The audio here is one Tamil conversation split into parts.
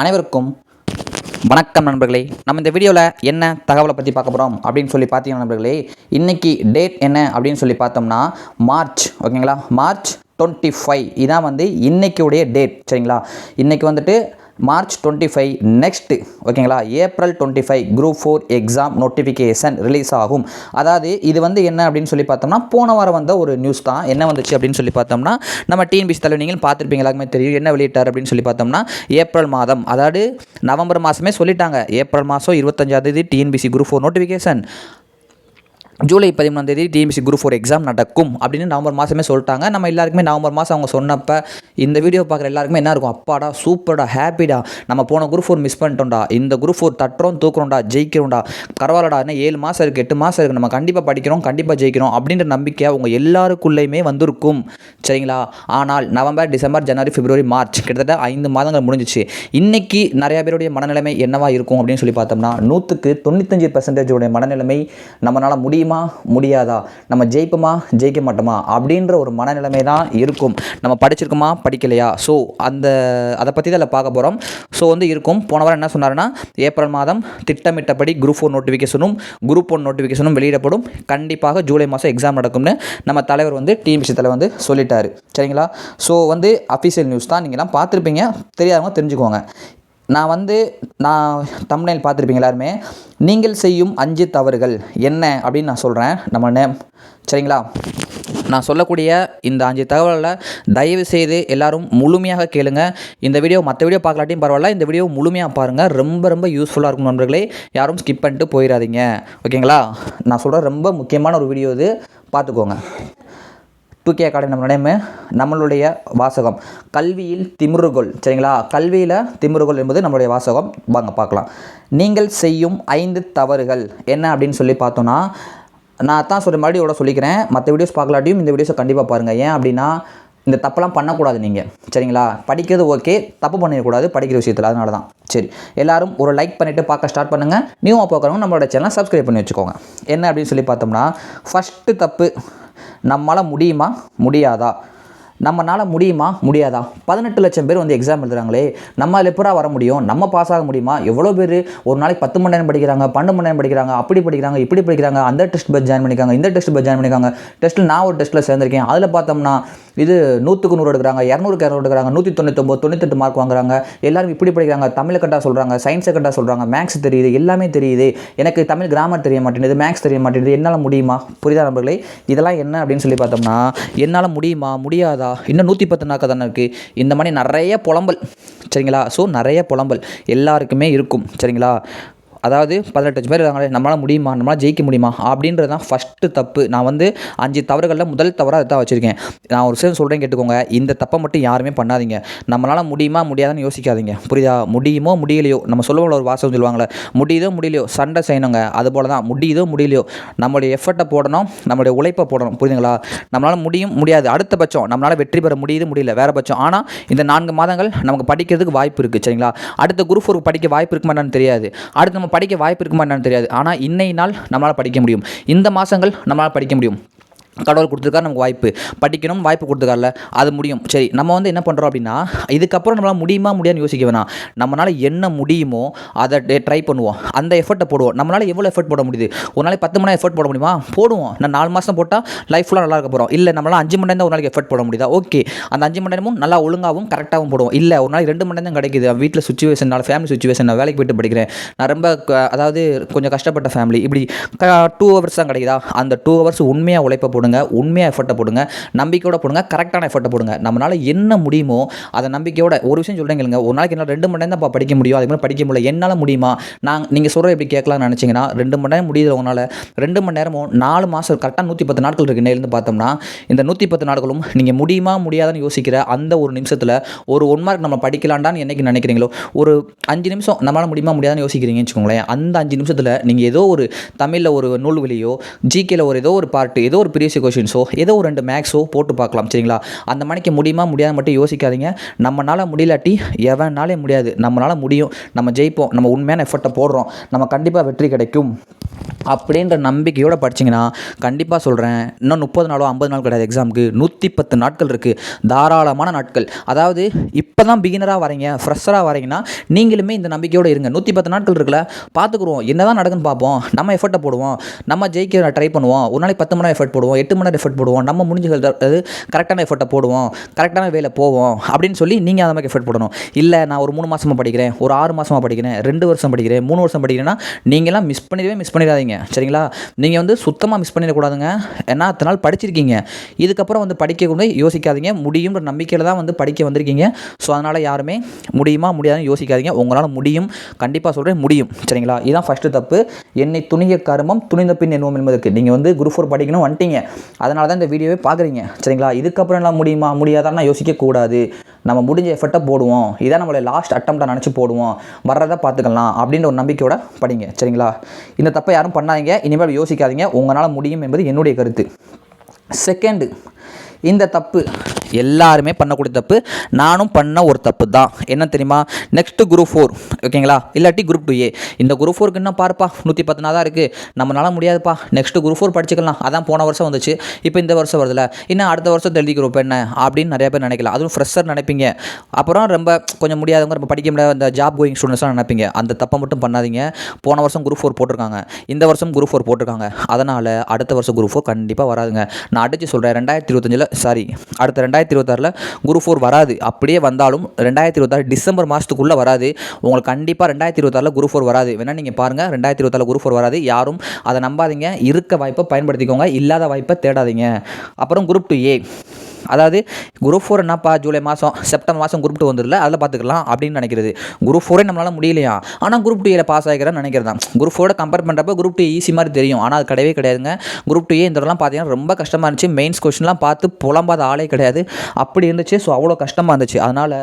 அனைவருக்கும் வணக்கம் நண்பர்களே. நம்ம இந்த வீடியோவில் என்ன தகவலை பற்றி பார்க்க போகிறோம் அப்படின்னு சொல்லி பார்த்தீங்கன்னா நண்பர்களே? இன்றைக்கி டேட் என்ன அப்படின்னு சொல்லி பார்த்தோம்னா மார்ச் ஓகேங்களா மார்ச் டுவெண்ட்டி ஃபைவ் இதான் வந்து இன்றைக்கியுடைய டேட் சரிங்களா? இன்றைக்கி வந்துட்டு மார்ச் டுவெண்ட்டி ஃபைவ் நெக்ஸ்ட்டு ஓகேங்களா April twenty five group four exam notification release ஆகும். அதாவது இது வந்து என்ன அப்படின்னு சொல்லி பார்த்தோம்னா போன வாரம் வந்த ஒரு நியூஸ் தான். என்ன வந்துச்சு அப்படின்னு சொல்லி பார்த்தோம்னா நம்ம டிஎன்பிசி தலைவர் நீங்கள் பார்த்துருப்பீங்க தெரியும். என்ன வெளியிட்டார் அப்படின்னு சொல்லி பார்த்தோம்னா ஏப்ரல் மாதம். அதாவது நவம்பர் மாதமே சொல்லிட்டாங்க. ஏப்ரல் மாதம் இருபத்தஞ்சாம்தேதி TNPSC group four notification July பதிமூணாம் தேதி டிஎம்சி குரூப் ஃபோர் எக்ஸாம் நடக்கும் அப்படின்னு நவம்பர் மாதமே சொல்லிட்டாங்க. நம்ம எல்லாருக்குமே நவம்பர் மாதம் அவங்க சொன்னப்போ இந்த வீடியோ பார்க்குற எல்லாருக்குமே என்ன இருக்கும்? அப்பாடா சூப்பர்டா ஹாப்பிடா நம்ம போன குரூப் ஃபோர் மிஸ் பண்ணிட்டோம்டா. இந்த குரூப் ஃபோர் தட்டுறோம் தூக்குறோம்டா ஜெயிக்கிறோம்டா. பரவாயில்லடா இன்னும் ஏழு மாதம் இருக்குது எட்டு மாதம் இருக்குது நம்ம கண்டிப்பாக படிக்கிறோம் கண்டிப்பாக ஜெயிக்கிறோம் அப்படின்ற நம்பிக்கை அவங்க எல்லாருக்குள்ளேயுமே வந்திருக்கும். சரிங்களா? ஆனால் நவம்பர் டிசம்பர் ஜனவரி பிப்ரவரி மார்ச் கிட்டத்தட்ட ஐந்து மாதங்கள் முடிஞ்சிச்சு. இன்றைக்கி நிறையா பேருடைய மனநிலைமை என்னவா இருக்கும் அப்படின்னு சொல்லி பார்த்தோம்னா நூற்றுக்கு தொண்ணூத்தஞ்சு பர்சன்டேஜோடைய மனநிலைமை நம்மளால் முடியும் முடியாதா? நம்ம ஜெயிப்போமா? ஜெயிக்க மாட்டோமா? அப்படின்ற ஒரு மனநிலைமை தான் இருக்கும். நம்ம படிச்சிருக்கோமா? படிக்கலையா? ஸோ அந்த அதை பற்றி தான் பார்க்க போகிறோம் ஸோ வந்து இருக்கும். போன வாரம் என்ன சொன்னார்னா ஏப்ரல் மாதம் திட்டமிட்டபடி குரூப் ஃபோர் நோட்டிஃபிகேஷனும் குரூப் ஒன் நோட்டிஃபிகேஷனும் வெளியிடப்படும். கண்டிப்பாக ஜூலை மாதம் எக்ஸாம் நடக்கும்னு நம்ம தலைவர் வந்து டீம் விஷயத்தில் வந்து சொல்லிட்டார். சரிங்களா? ஸோ வந்து அஃபீஷியல் நியூஸ் தான். நீங்கள்லாம் பார்த்துருப்பீங்க. தெரியாதவங்க தெரிஞ்சுக்கோங்க. நான் வந்து நான் தமிழில் பார்த்துருப்பீங்க எல்லாருமே. நீங்கள் செய்யும் அஞ்சு தவறுகள் என்ன அப்படின்னு நான் சொல்கிறேன் நம்ம நேம் சரிங்களா? நான் சொல்லக்கூடிய இந்த அஞ்சு தகவலில் தயவு செய்து எல்லாரும் முழுமையாக கேளுங்க. இந்த வீடியோ மற்ற வீடியோ பார்க்கலாட்டியும் பரவாயில்ல. இந்த வீடியோ முழுமையாக பாருங்கள் ரொம்ப ரொம்ப யூஸ்ஃபுல்லாக இருக்கும் நண்பர்களே. யாரும் ஸ்கிப் பண்ணிட்டு போயிடாதீங்க ஓகேங்களா? நான் சொல்கிற ரொம்ப முக்கியமான ஒரு வீடியோ இது. பார்த்துக்கோங்க. டூ கே அகாடமி நம்ம நேமு நம்மளுடைய வாசகம். கல்வியில் திமிருகொள் சரிங்களா? கல்வியில் திமிருகொள் என்பது நம்மளுடைய வாசகம். வாங்க பார்க்கலாம். நீங்கள் செய்யும் ஐந்து தவறுகள் என்ன அப்படின்னு சொல்லி பார்த்தோன்னா நான் தான் சொல்லி மறுபடியும் கூட சொல்லிக்கிறேன். மற்ற வீடியோஸ் பார்க்கலாட்டியும் இந்த வீடியோஸை கண்டிப்பாக பாருங்கள் ஏன் அப்படின்னா இந்த தப்பெல்லாம் பண்ணக்கூடாது நீங்கள் சரிங்களா? படிக்கிறது ஓகே தப்பு பண்ணிடக்கூடாது படிக்கிற விஷயத்தில். அதனால தான் சரி எல்லாரும் ஒரு லைக் பண்ணிவிட்டு பார்க்க ஸ்டார்ட் பண்ணுங்கள் நியூவாக பார்க்குறவங்க நம்மளோட சேனலை சப்ஸ்கிரைப் பண்ணி வச்சுக்கோங்க. என்ன அப்படின்னு சொல்லி பார்த்தோம்னா ஃபஸ்ட்டு தப்பு நம்மளால் முடியுமா? முடியாதா? நம்மளால் முடியுமா? முடியாதா? பதினெட்டு லட்சம் பேர் வந்து எக்ஸாம் எழுதுறாங்களே நம்மளால் எப்படா வர முடியும் நம்ம பாஸ் ஆக முடியுமா? எவ்வளோ பேர் ஒரு நாளைக்கு பத்து மணி நேரம் படிக்கிறாங்க பன்னெண்டு மணி நேரம் படிக்கிறாங்க அப்படி படிக்கிறாங்க இப்படி படிக்கிறாங்க அந்த டெஸ்ட் பஸ் ஜாயின் பண்ணிக்காங்க இந்த டெஸ்ட் பஸ் ஜாயின் பண்ணிக்காங்க டெஸ்ட்டில் நான் ஒரு டெஸ்ட்டில் சேர்ந்திருக்கேன். அதில் பார்த்தோம்னா இது நூற்றுக்கு நூறு எடுக்கிறாங்க இரநூறுக்கு இரநூறு எடுக்கிறாங்க நூற்றி தொண்ணூத்தொம்பது தொண்ணூத்தெட்டு மார்க் வாங்குறாங்க. எல்லாரும் இப்படி படிக்கிறாங்க தமிழை கட்டா சொல்கிறாங்க சயின்ஸை கட்டாக சொல்கிறாங்க மேக்ஸ் தெரியுது எல்லாமே தெரியுது. எனக்கு தமிழ் கிராமர் தெரிய மாட்டேங்குது மேக்ஸ் தெரிய மாட்டேங்குது என்னால் முடியுமா? புரியுதா நண்பர்களே? இதெல்லாம் என்ன அப்படின்னு சொல்லி பார்த்தோம்னா என்னால் முடியுமா? முடியாதா? இன்னும் நூற்றி பத்து நாக்கா தானே இருக்குது இந்த மாதிரி நிறைய புலம்பல். சரிங்களா? ஸோ நிறைய புலம்பல் எல்லாருக்குமே இருக்கும். சரிங்களா? அதாவது பதினெட்டு லட்சம் பேர் இருக்காங்களே நம்மளால் முடியுமா? நம்மளால் ஜெயிக்க முடியுமா? அப்படின்றது தான் ஃபஸ்ட்டு தப்பு. நான் வந்து அஞ்சு தவறுகளில் முதல் தவறாக அதை தான் வச்சுருக்கேன். நான் ஒரு விஷயம் சொல்கிறேன் கேட்டுக்கோங்க. இந்த தப்பை மட்டும் யாருமே பண்ணாதீங்க. நம்மளால் முடியுமா முடியாதுன்னு யோசிக்காதீங்க. புரியுதா? முடியுமோ முடியலையோ நம்ம சொல்லுவோம்ல ஒரு வாசகம் சொல்லுவாங்களே முடியுதோ முடியலையோ சண்டை செய்யணுங்க. அது போல தான் முடியுதோ முடியலையோ நம்மளுடைய எஃபர்ட்டை போடணும் நம்மளுடைய உழைப்பை போடணும். புரியுதுங்களா? நம்மளால் முடியும் முடியாது. அடுத்த பட்சம் நம்மளால் வெற்றி பெற முடியுது முடியல. வேறு பட்சம். ஆனால் இந்த நான்கு மாதங்கள் நமக்கு படிக்கிறதுக்கு வாய்ப்பு இருக்குது சரிங்களா? அடுத்த குரூப் ஒரு படிக்க வாய்ப்பு இருக்குமா என்னன்னு தெரியாது. அடுத்து நம்ம படிக்க வாய்ப்பு இருக்குமா என்னன்னு தெரியாது. ஆனால் இன்னை நாள் நம்மளால் படிக்க முடியும். இந்த மாதங்கள் நம்மளால் படிக்க முடியும். கடவுள் கொடுத்துருக்காரு நமக்கு வாய்ப்பு. படிக்கணும் வாய்ப்பு கொடுத்துருக்காருல அது முடியும். சரி நம்ம வந்து என்ன பண்ணுறோம் அப்படின்னா இதுக்கப்புறம் நம்மளால் முடியுமா முடியாதுன்னு யோசிக்க வேணாம். நம்மளால் என்ன முடியுமோ அதை ட்ரை பண்ணுவோம். அந்த எஃபர்ட்டை போடுவோம். நம்மளால் எவ்வளோ எஃபர்ட் போட முடியுது? ஒரு நாளைக்கு பத்து மணி நேரம் எஃபர்ட் போட முடியுமா? போடுவோம். நான் நாலு மாதம் போட்டால் லைஃப் ஃபுல்லாக நல்லா இருக்க போகிறோம் இல்லை நம்மளால் அஞ்சு மணி நேரம் தான் ஒரு நாளைக்கு எஃபர்ட் போட முடியுதா? ஓகே அந்த அஞ்சு மணி நேரமும் நல்லா ஒழுங்காகவும் கரெக்டாகவும் போடுவோம். இல்லை ஒரு நாளைக்கு ரெண்டு மணி நேரம் தான் கிடைக்குது. வீட்டில் சுச்சுவேஷன் நான் ஃபேமிலி சுச்சுவேஷன் நான் வேலைக்கு போயிட்டு படிக்கிறேன். நான் ரொம்ப அதாவது கொஞ்சம் கஷ்டப்பட்ட ஃபேமிலி இப்படி டூ ஹவர்ஸ் தான் கிடைக்குதா? அந்த டூ ஹவர்ஸ் உண்மையாக உழைப்ப போடும் போடுங்க உண்மையாக எஃபர்ட்டை போடுங்க நம்பிக்கையோட போடுங்க கரெக்டான எஃபர்ட்டை போடுங்க. நம்மளால் என்ன முடியுமோ அதை நம்பிக்கையோட ஒரு விஷயம் சொல்கிறேன் ஒரு நாளைக்கு என்னால் ரெண்டு மணி நேரம் தான் படிக்க முடியும். அதுக்கு படிக்க முடியல. என்னால் முடியுமா? நான் நீங்கள் சொல்கிற எப்படி கேட்கலாம்னு நினச்சிங்கன்னா ரெண்டு மணி நேரம் முடியுது உங்களால். ரெண்டு மணி நேரமும் நாலு மாதம் கரெக்டாக நூற்றி பத்து நாட்கள் இருக்குது நேர்ந்து பார்த்தோம்னா இந்த நூற்றி பத்து நாட்களும் நீங்கள் முடியுமா முடியாதுன்னு யோசிக்கிற அந்த ஒரு நிமிஷத்தில் ஒரு ஒன் மார்க் நம்ம படிக்கலாண்டான்னு என்னைக்கு நினைக்கிறீங்களோ ஒரு அஞ்சு நிமிஷம் நம்மளால் முடியுமா முடியாதுன்னு யோசிக்கிறீங்கன்னு வச்சுக்கோங்களேன். அந்த அஞ்சு நிமிஷத்தில் நீங்கள் ஏதோ ஒரு தமிழில் ஒரு நூல்வெளியோ ஜிகேல ஒரு ஏதோ ஒரு பார்ட்டு ஏதோ ஒரு ப்ரீவியஸ் கொஷின்ஸோ ஏதோ ஒரு ரெண்டு மேக்ஸோ போட்டு பார்க்கலாம் சரிங்களா? அந்த மணிக்கு முடியுமா முடியாது மட்டும் யோசிக்காதீங்க. நம்மளால் முடியலாட்டி எவனாலே முடியாது. நம்மளால் முடியும். நம்ம ஜெயிப்போம். நம்ம உண்மையான எஃபர்ட்டை போடுறோம். நம்ம கண்டிப்பாக வெற்றி கிடைக்கும். அப்படின்ற நம்பிக்கையோடு படிச்சிங்கன்னா கண்டிப்பாக சொல்கிறேன் இன்னும் முப்பது நாளோ ஐம்பது நாள் கிடையாது எக்ஸாமுக்கு நூற்றி பத்து நாட்கள் இருக்குது தாராளமான நாட்கள். அதாவது இப்போ தான் பிகினராக வரீங்க ஃப்ரெஷராக வரீங்கன்னா நீங்களுமே இந்த நம்பிக்கையோடு இருங்க. நூற்றி பத்து நாட்கள் இருக்குல்ல பார்த்துக்குருவோம். என்ன தான் நடக்குன்னு பார்ப்போம். நம்ம எஃபர்ட்டை போடுவோம். நம்ம ஜெயிக்க ட்ரை பண்ணுவோம். ஒரு நாளைக்கு பத்து மணி எஃபர்ட் போடுவோம். எட்டு மணி நேரம் எஃபர்ட் போடுவோம். நம்ம முடிஞ்ச அதாவது கரெக்டான எஃபர்ட்டை போடுவோம். கரெக்டான வேலை போவோம். அப்படின்னு சொல்லி நீங்கள் அந்த மாதிரி எஃபர்ட் போடணும். இல்லை நான் ஒரு மூணு மாதமாக படிக்கிறேன் ஒரு ஆறு மாதமாக படிக்கிறேன் ரெண்டு வருஷம் படிக்கிறேன் மூணு வருஷம் படிக்கிறேன்னா நீங்களாம் மிஸ் பண்ணிடவே மிஸ் பண்ணிடாதீங்க. சரிங்களா? நீங்கள் வந்து சுத்தமாக மிஸ் பண்ணிடக்கூடாதுங்க. ஏன்னா அத்தனை நாள் படிச்சிருக்கீங்க. இதுக்கப்புறம் வந்து படிக்க கூட யோசிக்காதீங்க. முடியுன்ற நம்பிக்கையில் தான் வந்து படிக்க வந்திருக்கீங்க. ஸோ அதனால் யாருமே முடியுமா முடியாதுன்னு யோசிக்காதீங்க. உங்களால் முடியும். கண்டிப்பாக சொல்கிறேன் முடியும். சரிங்களா? இதுதான் ஃபஸ்ட்டு தப்பு. என்னை துணிய கருமம் துணிந்த பின் என்னும் என்பதற்கு. நீங்கள் வந்து குரூப் ஃபோர் படிக்கணும் வந்துட்டீங்க. அதனால தான் இந்த வீடியோவே பார்க்குறீங்க. சரிங்களா? இதுக்கப்புறம் எல்லாம் முடியுமா? முடியாதான்னு யோசிக்கக்கூடாது. நம்ம முடிஞ்ச எஃபர்ட்டை போடுவோம். இதான் நம்மளை லாஸ்ட் அட்டம்ப்டாக நினச்சி போடுவோம். வர்றதை பார்த்துக்கலாம் அப்படின்ற ஒரு நம்பிக்கையோட படிங்க. சரிங்களா? இந்த தப்பை யாரும் பண்ணாதீங்க. இனிமேல் யோசிக்காதீங்க. உங்களால் முடியும் என்பது என்னுடைய கருத்து. செகண்டு இந்த தப்பு எல்லாருமே பண்ணக்கூடிய தப்பு. நானும் பண்ண ஒரு தப்பு தான் என்ன தெரியுமா? நெக்ஸ்ட்டு குரூப் ஃபோர் ஓகேங்களா இல்லாட்டி குரூப் டூ ஏ இந்த குரூப் ஃபோருக்கு இன்னும் பார்ப்பா நூற்றி பத்துனா தான் இருக்குது நம்மளால முடியாதுப்பா. நெக்ஸ்ட்டு குரூப் ஃபோர் படிச்சுக்கலாம். அதான் போன வருஷம் வந்துச்சு. இப்போ இந்த வருஷம் வருதுல. இன்னும் அடுத்த வருஷம் தெளிதி குரூப் என்ன? அப்படின்னு நிறைய பேர் நினைக்கலாம். அதுவும் ஃப்ரெஷர் நினைப்பீங்க. அப்புறம் ரொம்ப கொஞ்சம் முடியாதவங்க ரொம்ப படிக்க முடியாத அந்த ஜாப் கோயிங் ஸ்டூடெண்ட்ஸ்லாம் நினைப்பீங்க. அந்த தப்பை மட்டும் பண்ணாதீங்க. போன வருஷம் குரூப் ஃபோர் போட்டிருக்காங்க. இந்த வருஷம் குரூப் ஃபோர் போட்டிருக்காங்க. அதனால் அடுத்த வருஷம் குரூப் ஃபோர் கண்டிப்பாக வராதுங்க. நான் அடித்து சொல்கிறேன் ரெண்டாயிரத்தி இருபத்தஞ்சில் சாரி அடுத்த ரெண்டாயிரத்தி ரெண்டாயிரத்தி இருபத்தாறில் குரூப் ஃபோர் வராது. அப்படியே வந்தாலும் ரெண்டாயிரத்தி இருபத்தாறு டிசம்பர் மாதத்துக்குள்ளே வராது. உங்களுக்கு கண்டிப்பாக ரெண்டாயிரத்தி இருபத்தாறில் குரூப் ஃபோர் வராது. வேணால் நீங்கள் பாருங்கள் ரெண்டாயிரத்தி இருபத்தாறில் குரூப் ஃபோர் வராது. யாரும் அதை நம்பாதீங்க. இருக்க வாய்ப்பை பயன்படுத்திக்கோங்க. இல்லாத வாய்ப்பை தேடாதீங்க. அப்புறம் குரூப் டூ ஏ. அதாவது குரூப் ஃபோர் என்னப்பா ஜூலை மாதம் செப்டம்பர் மாதம் குரூப் டூ வந்துடல அதில் பார்த்துக்கலாம் அப்படின்னு நினைக்கிறது. குரூப் ஃபோரே நம்மளால் முடியலையா? ஆனால் குரூப் டூயில் பாஸ் ஆகிக்கிறேன்னு நினைக்கிறதான் குரூப் ஃபோரோட கம்பேர் பண்ணுறப்ப குரூப் டூ ஈஸி மாதிரி தெரியும். ஆனால் அது கிடையவே கிடையாதுங்க. குரூப் டூ இந்த தடவைலாம் பார்த்தீங்கன்னா ரொம்ப கஷ்டமாக இருந்துச்சு. மெயின்ஸ் கொஸ்டின்லாம் பார்த்து புலம்பாத ஆளே கிடையாது. அப்படி இருந்துச்சு. ஸோ அவ்வளோ கஷ்டமாக இருந்துச்சு. அதனால்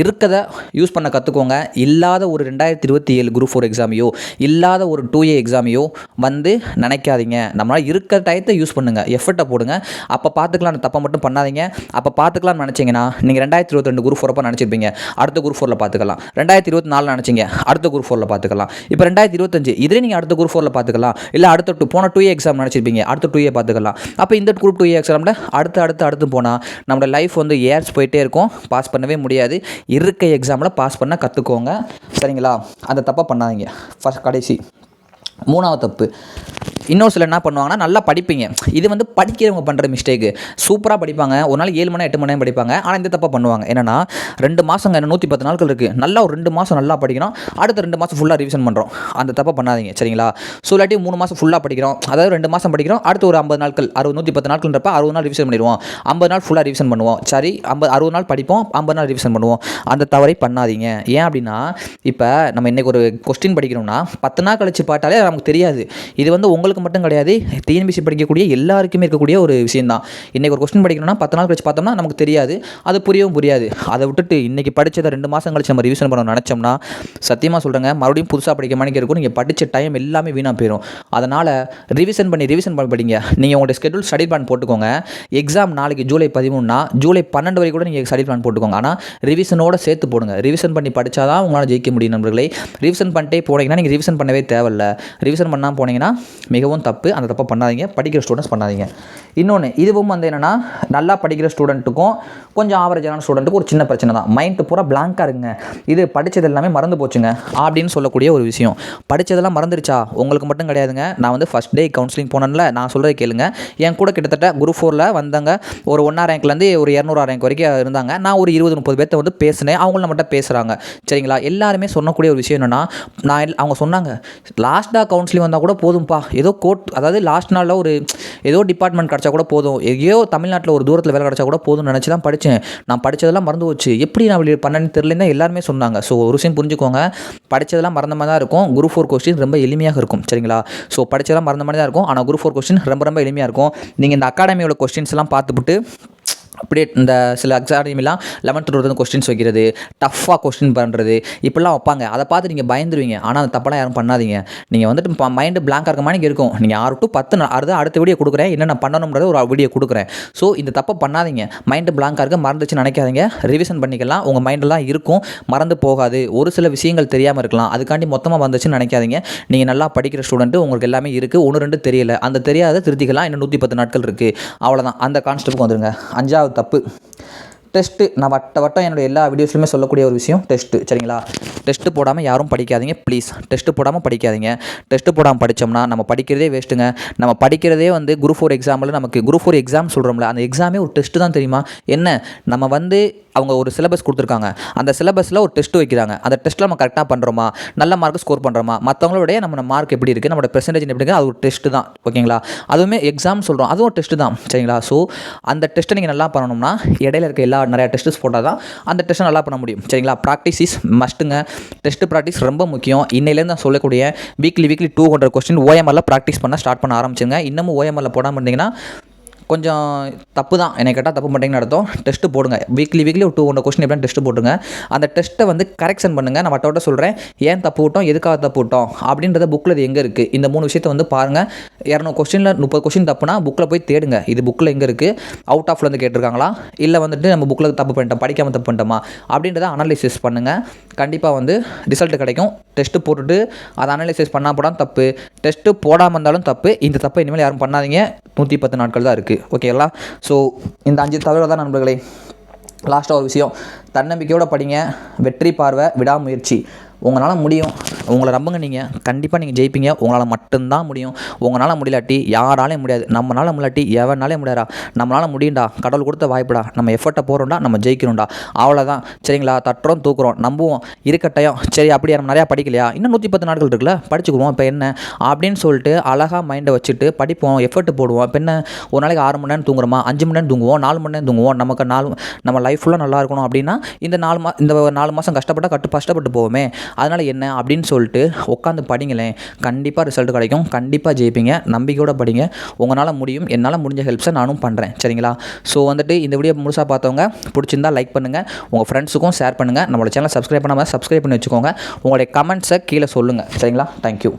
இருக்கதை யூஸ் பண்ண கற்றுக்கோங்க இல்லாத ஒரு ரெண்டாயிரத்தி இருபத்தி ஏழு குரூப் ஃபோர் எக்ஸாமையோ இல்லாத ஒரு டூ ஏ எக்ஸாமையோ வந்து நினைக்காதீங்க. நம்மளால் இருக்கிற டயத்தை யூஸ் பண்ணுங்கள் எஃபர்ட்டை போடுங்க. அப்போ பார்த்துக்கலாம் அந்த தப்பை மட்டும் பண்ணாதீங்க. அப்போ பார்த்துக்கலாம்னு நினச்சிங்கன்னா நீங்கள் ரெண்டாயிரத்தி இருபத்தி ரெண்டு குரூப் ஃபோரப்போ நினச்சிருப்பீங்க. அடுத்த குரூப் ஃபோரில் பார்த்துக்கலாம் ரெண்டாயிரத்தி இருபத்தி நாலு நினச்சிங்க. அடுத்த குரூப் ஃபோரில் பார்த்துக்கலாம் இப்போ ரெண்டாயிரத்தி இருபத்தஞ்சு இதே நீங்கள் அடுத்த குரூப் ஃபோரில் பார்த்துக்கலாம் இல்லை அடுத்த டூ போன டூ எக்ஸாம் நினச்சிருப்பீங்க. அடுத்த டூ ஏ பார்த்துக்கலாம் அப்போ இந்த குரூப் டூ ஏ எக்ஸாமில் அடுத்து அடுத்து அடுத்து போனால் நம்மளோட லைஃப் வந்து ஏர்ஸ் போயிட்டே இருக்கும். பாஸ் பண்ணவே முடியாது. இருக்க எக்ஸாமில் பாஸ் பண்ண கற்றுக்கோங்க சரிங்களா? அந்த தப்பை பண்ணாதீங்க. ஃபஸ்ட் கடைசி. மூணாவது தப்பு. இன்னொரு சில என்ன பண்ணுவாங்கன்னா நல்லா படிப்பீங்க. இது வந்து படிக்கிறவங்க பண்ணுற மிஸ்டேக்கு சூப்பராக படிப்பாங்க. ஒரு நாள் ஏழு மணி எட்டு மணி நேரம் படிப்பாங்க. ஆனால் இந்த தப்பை பண்ணுவாங்க. என்னன்னா ரெண்டு மாதங்க நூற்றி பத்து நாட்கள் இருக்குது நல்லா ஒரு ரெண்டு மாதம் நல்லா படிக்கிறோம் அடுத்த ரெண்டு மாதம் ஃபுல்லாக ரிவிஷன் பண்ணுறோம் அந்த தப்பை பண்ணாதீங்க சரிங்களா? ஸோ இல்லாட்டி மூணு மாதம் ஃபுல்லாக படிக்கிறோம். அதாவது ரெண்டு மாதம் படிக்கிறோம். அடுத்து ஒரு ஐம்பது நாட்கள் அறுபது நூற்றி பத்து நாட்கள்ன்றப்ப அறுபது நாள் ரிவிஷன் பண்ணிடுவோம். ஐம்பது நாள் ஃபுல்லாக ரிவிஷன் பண்ணுவோம். சரி ஐம்பது அறுபது நாள் படிப்போம். ஐம்பது நாள் ரிவிஷன் பண்ணுவோம். அந்த தவறை பண்ணாதீங்க. ஏன் அப்படின்னா இப்போ நம்ம இன்றைக்கி ஒரு கொஸ்டின் படிக்கிறோம்னா பத்து நாள் கழிச்சு பார்த்தாலே நமக்கு தெரியாது. இது வந்து உங்களுக்கு மட்டும் கிடையாது டிஎன்பிசி படிக்கக்கூடிய எல்லாருக்குமே இருக்கக்கூடிய ஒரு விஷயம் தான் இன்றைக்கி ஒரு கொஸ்டின் படிக்கணும்னா பத்து நாள் கழிச்சு பார்த்தோம்னா நமக்கு தெரியாது அது புரியவும் புரியாது. அதை விட்டுட்டு இன்றைக்கி படித்ததை ரெண்டு மாதம் கழிச்சு நம்ம ரிவிஷன் பண்ண நினச்சோம்னா சத்தியமாக சொல்கிறேங்க மறுபடியும் புதுசாக படிக்க மாதிரி இருக்கும் நீங்கள் படித்த டைம் எல்லாமே வீணாக போயிடும் அதனால் ரிவிஷன் பண்ணி ரிவிஷன் பண்ணி படிங்க. நீங்கள் உங்களுடைய ஸ்கெடியூல் ஸ்டடி பிளான் போட்டுக்கோங்க. எக்ஸாம் நாளைக்கு ஜூலை பதிமூணுனா ஜூலை பன்னெண்டு வரைக்கும் கூட நீங்கள் ஸ்டடி பிளான் போட்டுக்கோங்க. ஆனால் ரிவிஷனோட சேர்த்து போடுங்க. ரிவிஷன் பண்ணி படித்தாதான் உங்களால் ஜெயிக்க முடியும் நண்பர்களை. ரிவிஷன் பண்ணிட்டே போனீங்கன்னா நீங்கள் ரிவிஷன் பண்ணவே தேவையில்ல. ரிவிஷன் பண்ணாமல் போனீங்கன்னா மிகவும் தப்பு அந்த தப்பை பண்ணாதீங்க. படிக்கிற ஸ்டூடெண்ட்ஸ் பண்ணாதீங்க. இன்னொன்று இதுவும் வந்து என்னென்னா நல்லா படிக்கிற ஸ்டூடெண்ட்டுக்கும் கொஞ்சம் ஆவரேஜான ஸ்டூடெண்ட்டுக்கும் ஒரு சின்ன பிரச்சனை தான். மைண்டு பூரா பிளாங்காக இருக்குங்க இது படித்தது எல்லாமே மறந்து போச்சுங்க அப்படின்னு சொல்லக்கூடிய ஒரு விஷயம். படித்ததெல்லாம் மறந்துருச்சா? உங்களுக்கு மட்டும் கிடையாதுங்க. நான் வந்து ஃபஸ்ட் டே கவுன்சிலிங் போனேன்ல நான் சொல்கிறத கேளுங்க. என் கூட கிட்டத்தட்ட குரூப் ஃபோரில் வந்தாங்க ஒரு ஒன்றா ரேங்க்லேருந்து ஒரு இரநூறா ரேங்க் வரைக்கும் இருந்தாங்க. நான் ஒரு இருபது முப்பது பேர்த்த வந்து பேசினேன். அவங்கள மட்டும் பேசுகிறாங்க சரிங்களா? எல்லாருமே சொன்னக்கூடிய ஒரு விஷயம் என்னென்னா நான் எல்- அவங்க சொன்னாங்க லாஸ்ட்டாக கவுன்சிலிங் வந்தால் கூட போதும்ப்பா ஏதோ கோர்ட் அதாவது லாஸ்ட் நாளில் ஒரு ஏதோ டிபார்ட்மெண்ட் கிடச்சா கூட போதும். எங்கேயோ தமிழ்நாட்டில் ஒரு தூரத்தில் வேலை கிடச்சா கூட போதும்னு நினச்சி தான் படித்தேன் நான் படித்ததெல்லாம் மறந்து போச்சு. எப்படி நான் அப்படி பண்ணேன்னு தெரியலன்னு தான் எல்லாருமே சொன்னாங்க. ஸோ ஒரு விஷயம் புரிஞ்சுக்கோங்க. படித்ததெல்லாம் மறந்த மாதிரி தான் இருக்கும். குரூப் ஃபோர் கொஸ்டின் ரொம்ப எளிமையாக இருக்கும். சரிங்களா? ஸோ படித்ததெல்லாம் மறந்த மாதிரி தான் இருக்கும். ஆனால் குரூப் ஃபோர் கொஸ்டின் ரொம்ப ரொம்ப எளிமையாக இருக்கும். நீங்கள் இந்த அகாடமியோட கொஸ்டின்ஸ்லாம் பார்த்துப்புட்டு அப்படியே இந்த சில அகாடமிலாம் லெவன்த் டுவெல்த்து கொஸ்டின்ஸ் வைக்கிறது டஃப்பாக கொஸ்டின் பண்ணுறது இப்படிலாம் வைப்பாங்க. அதை பார்த்து நீங்கள் பயந்துருவீங்க. ஆனால் அந்த தப்பெல்லாம் யாரும் பண்ணாதீங்க. நீங்கள் வந்துட்டு மைண்டு பிளாங்காக இருக்க மாதிரி இருக்கும். நீங்கள் ஆறு டு பத்து நான் அடுத்த அடுத்த வீடியோ கொடுக்குறேன். என்னென்ன பண்ணணும்ன்றது ஒரு வீடியோ கொடுக்குறேன். ஸோ இந்த தப்பை பண்ணாதீங்க. மைண்டு பிளாங்காக இருக்க மறந்துச்சு நினைக்காதீங்க. ரிவிஷன் பண்ணிக்கலாம். உங்கள் மைண்டெல்லாம் இருக்கும். மறந்து போகாது. ஒரு சில விஷயங்கள் தெரியாமல் இருக்கலாம். அதுக்காண்டி மொத்தமாக வந்துச்சுன்னு நினைக்காதீங்க. நீங்கள் நல்லா படிக்கிற ஸ்டூடெண்ட்டு உங்களுக்கு எல்லாமே இருக்குது ஒன்று ரெண்டு தெரியல. அந்த தெரியாத திருத்திக்கலாம். இன்னும் நூற்றி பத்து நாட்கள் இருக்குது அவ்வளோதான் அந்த கான்ஸ்டெப்ட்க்கு வந்துருங்க. அஞ்சாவது தப்பு. டெஸ்ட்டு நான் வட்ட வட்டம் என்னோடய எல்லா வீடியோஸ்லையுமே சொல்லக்கூடிய ஒரு விஷயம் டெஸ்ட்டு. சரிங்களா? டெஸ்ட்டு போடாமல் யாரும் படிக்காதீங்க ப்ளீஸ். டெஸ்ட்டு போடாமல் படிக்காதீங்க. டெஸ்ட்டு போடாமல் படித்தோம்னா நம்ம படிக்கிறதே வேஸ்ட்டுங்க. நம்ம படிக்கிறதே வந்து குரூப் ஃபோர் எக்ஸாமில் நமக்கு குரூப் ஃபோர் எக்ஸாம் சொல்கிறோம்ல அந்த எக்ஸாமே ஒரு டெஸ்ட்டு தான் தெரியுமா? என்ன? நம்ம வந்து அவங்க ஒரு சிலபஸ் கொடுத்துருக்காங்க. அந்த சிலபஸில் ஒரு டெஸ்ட் வைக்கிறாங்க. அந்த டெஸ்ட்டில் நம்ம கரெக்டாக பண்ணுறோமா நல்ல மார்க் ஸ்கோர் பண்ணுறோமா மற்றவங்களுடைய நம்ம மார்க் எப்படி இருக்குது நம்மளோட பெர்சன்டேஜ் எப்படி இருக்குது அது ஒரு டெஸ்ட்டு தான். ஓகேங்களா? அதுவுமே எக்ஸாம் சொல்கிறோம் அதுவும் ஒரு டெஸ்ட்டு தான். சரிங்களா? ஸோ அந்த டெஸ்ட்டை நீங்கள் நல்லா பண்ணணும்னா இடையில இருக்க எல்லா நிறையா டெஸ்ட்டு போட்டால் தான் அந்த டெஸ்ட்டை நல்லா பண்ண முடியும். சரிங்களா? ப்ராக்டிஸ் இஸ் மஸ்ட்டுங்க டெஸ்ட் ப்ராக்டிஸ் ரொம்ப முக்கியம். இன்னையிலேருந்து நான் சொல்லக்கூடிய weekly weekly two hundred question ஓஎம்ஆரில் practice பண்ண ஸ்டார்ட் பண்ண ஆரம்பிச்சுங்க இன்னமும் ஓஎம்எல்ல போடாமல் இருந்தீங்கன்னா கொஞ்சம் தப்பு தான் என்னை கேட்டால் தப்பு பண்ணிங்கன்னு அர்த்தம். டெஸ்ட்டு போடுங்க. வீக்லி வீக்லி ஒரு டூ ஹண்ட்ரட் கொஸ்டின் எப்படின்னு டெஸ்ட்டு போட்டுங்க அந்த டெஸ்ட்டை வந்து கரெக்ஷன் பண்ணுங்கள் நான் வட்டோட சொல்கிறேன் ஏன் தப்பு விட்டோம்? எதுக்காக தப்பு விட்டோம்? அப்படின்றத புக்கில் இது எங்கே இருக்குது இந்த மூணு விஷயத்தை வந்து பாருங்கள் இரநூறு கொஸ்டினில் முப்பது கொஸ்டின் தப்புனா புக்கில் போய் தேடுங்க. இது புக்கில் எங்கே இருக்குது அவுட் ஆஃப்லேருந்து கேட்டிருக்காங்களா? இல்லை வந்துட்டு நம்ம புக்கில் தப்பு பண்ணிட்டோம் படிக்காமல் தப்பு பண்ணிட்டோமா? அப்படின்றத அனலைசிஸ் பண்ணுங்கள் கண்டிப்பாக வந்து ரிசல்ட் கிடைக்கும். டெஸ்ட்டு போட்டுட்டு அதை அனலைசிஸ் பண்ணால் போடாமல் தப்பு. டெஸ்ட்டு போடாமல் இருந்தாலும் தப்பு. இந்த தப்பை இனிமேல் யாரும் பண்ணாதீங்க. நூற்றி பத்து நாட்கள் தான் இருக்குது இருக்குது ஓகேங்களா ஸோ இந்த அஞ்சு தவிர தான் நண்பர்களே. லாஸ்ட்டாக ஒரு விஷயம். தன்னம்பிக்கையோடு படிங்க. வெற்றி பார்வை விடாமுயற்சி. உங்களால் முடியும். உங்களை நம்புங்க நீங்கள் கண்டிப்பாக நீங்கள் ஜெயிப்பீங்க. உங்களால் மட்டும்தான் முடியும். உங்களால் முடியலாட்டி யாராலையும் முடியாது. நம்மளால் முடியாட்டி எவனாலே முடியாதா நம்மளால் முடியும்டா. கடவுள் கொடுத்த வாய்ப்புடா. நம்ம எஃபர்ட்டை போகிறோம்டா நம்ம ஜெயிக்கணும்டா. அவ்வளோதான் சரிங்களா? தட்டுறோம் தூக்குறோம். நம்புவோம். இருக்கட்டையும் சரி அப்படியே நம்ம நிறையா படிக்கலையா? இன்னும் நூற்றி பத்து நாட்கள் இருக்குல்ல? படிச்சுக்குவோம். இப்போ என்ன? அப்படின்னு சொல்லிட்டு அழகாக மைண்டை வச்சுட்டு படிப்போம். எஃபர்ட் போடுவோம். இப்போ என்ன? ஒரு நாளைக்கு ஆறு மணி நேரம் தூங்குறோமா? அஞ்சு மணி நேரம் தூங்குவோம். நாலு மணி நேரம் தூங்குவோம். நமக்கு நாலு நம்ம லைஃப் ஃபுல்லாக நல்லா இருக்கணும் அப்படின்னா இந்த நாலு மா இந்த நாலு மாதம் கஷ்டப்பட்டால் கட்டு கஷ்டப்பட்டு போவோமே. அதனால் என்ன அப்படின்னு சொல்லிட்டு உட்காந்து படிங்களேன். கண்டிப்பாக ரிசல்ட் கிடைக்கும். கண்டிப்பாக ஜெயிப்பீங்க. நம்பிக்கையோட படிங்க. உங்களால் முடியும். என்னால் முடிஞ்ச ஹெல்ப்ஸை நானும் பண்ணுறேன் சரிங்களா? ஸோ வந்துட்டு இந்த வீடியோ முழுசாக பார்த்தவங்க பிடிச்சிருந்தா லைக் பண்ணுங்கள் உங்கள் ஃப்ரெண்ட்ஸுக்கும் ஷேர் பண்ணுங்கள் நம்மளோட சேனலை சப்ஸ்கிரைப் பண்ணாமல் சப்ஸ்கிரைப் பண்ணி வச்சுக்கோங்க. உங்களுடைய கமெண்ட்ஸை கீழே சொல்லுங்கள் சரிங்களா? தேங்க்யூ